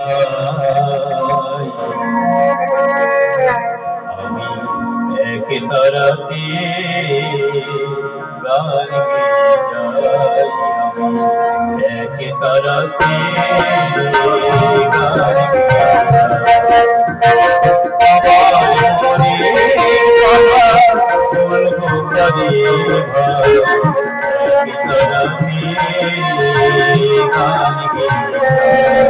আমি এক তারাতে গান যাই এক তারাতে গান গেয়ে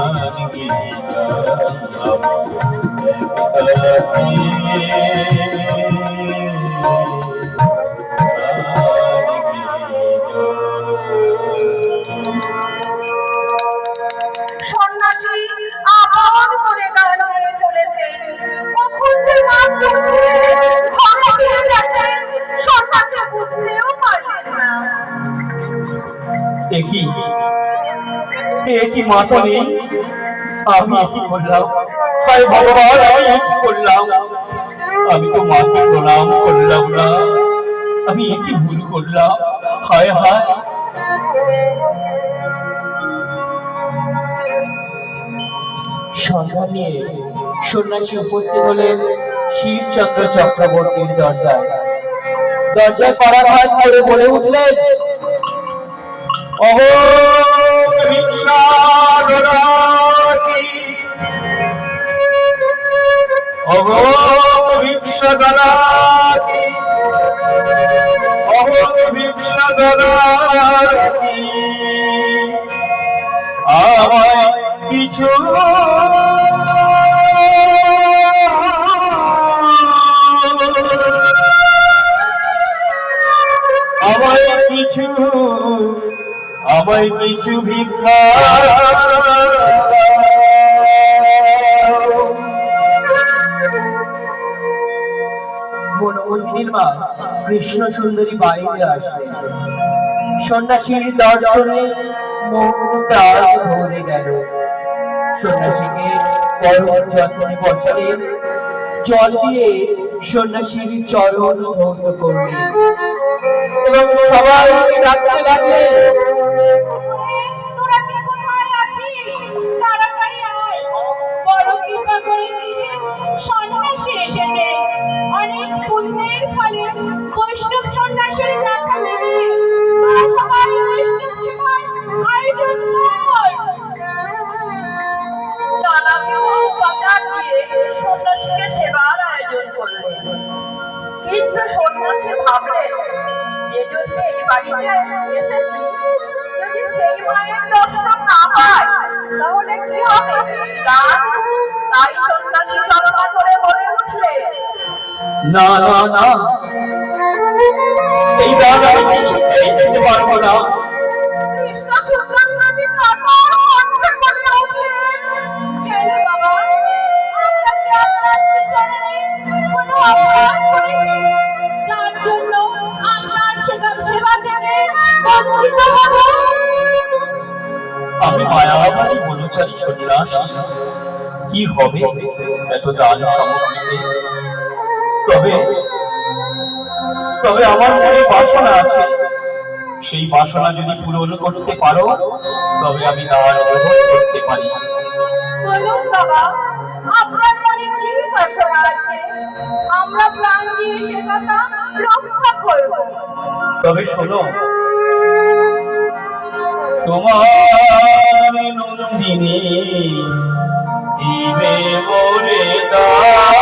গান সন্ন্যাসী একই মাথা নেই আমি একই করলাম হায় ভগবান, আমি একই করলাম। আমি তো মাকে প্রণাম করলাম না। আমি একই ভুল করলাম। হায় হায়। সন্ধ্যা নিয়ে সন্ন্যাসী উপস্থিত হলেন শিবচন্দ্র চক্রবর্তীর দরজায়। দরজায় কড়া ভাত করে বলে উঠলেন, অহো অহো ভিক্ষাদরাতি আমায় কিছু আমায় কিছু ভিক্ষা কৃষ্ণ সুন্দরী সন্ন্যাসীর দর্শনে ভরে গেল। সন্ন্যাসীকে যত্নে বসালেন। জল দিয়ে সন্ন্যাসীর চরণ ধন্য করলেন। এবং সবাই ডাকতে বৈষ্ণব সন্ন্যাসীর সেবার আয়োজন করলেন কিন্তু সন্ন্যাসী ভাবলেন সেজন্যই বাড়িতে এসেছি যদি সেই মায়ের দর্শন না। পায় তাহলে কি হবে গান তাই সন্ন্যাসী কামনা করে বলে উঠলে না না না এই গান আমি কিছুতেই পেতে পারব না কৃষ্ণ সুন্দর কথা অর্থ করে উঠলেন কেন বাবা? আমরা কি আপনার আমি মায়াবাড়ি বনচারী সন্ন্যাসী। কি হবে এত দান সামগ্রীতে? তবে তবে আমার মনে বাসনা আছে। সেই বাসনা যদি পূরণ করতে পারো তবে আমি দান গ্রহণ করতে পারি। বলুন বাবা আপনার মনে কি বাসনা আছে? আমরা প্রাণ দিয়ে সে কথা রক্ষা করব। তবে শোনো তোমার নন্দিনী দিবে মোরে তোমার